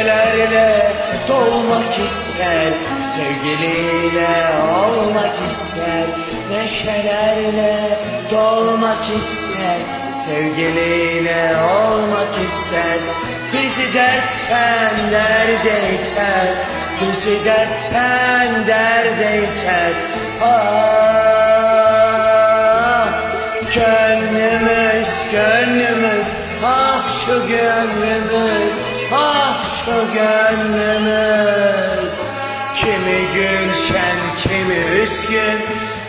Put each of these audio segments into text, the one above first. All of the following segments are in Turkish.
Neşelerle dolmak ister Sevgiliyle olmak ister Neşelerle dolmak ister Sevgiliyle olmak ister. Bizi dertten derde iter Bizi dertten derde iter Ah Gönlümüz, gönlümüz, ah şu gönlümüz, ah şu gönlümüz. Kimi gün şen, kimi üzgün,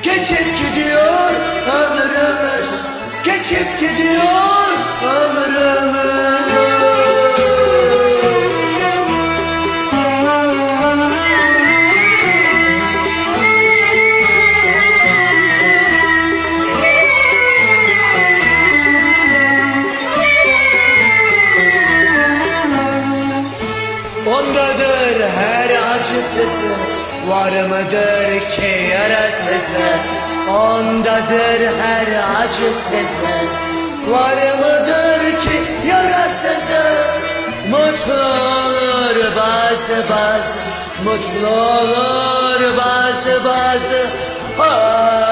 geçip gidiyor ömrümüz, geçip gidiyor ömrümüz. Ondadır her acısızı Var mıdır ki yarasızı Ondadır her acısızı Var mıdır ki yarasızı Mutlu olur bazı bazı. Mutlu olur bazı bazı. Ah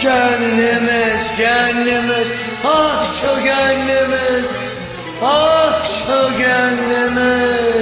Gönlümüz, gönlümüz, ah şu gönlümüz, ah şu gönlümüz.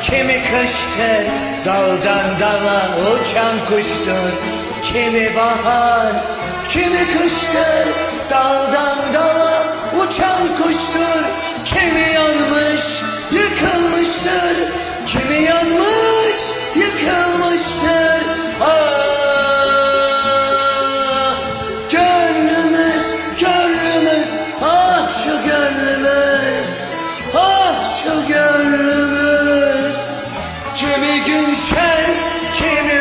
Kimi kıştır Daldan dala uçan kuştur. Kimi bahar, kimi kıştır Daldan dala uçan kuştur. Kimi yanmış, yıkılmıştır. Kimi yanmış, yıkılmıştır gün şen, kimi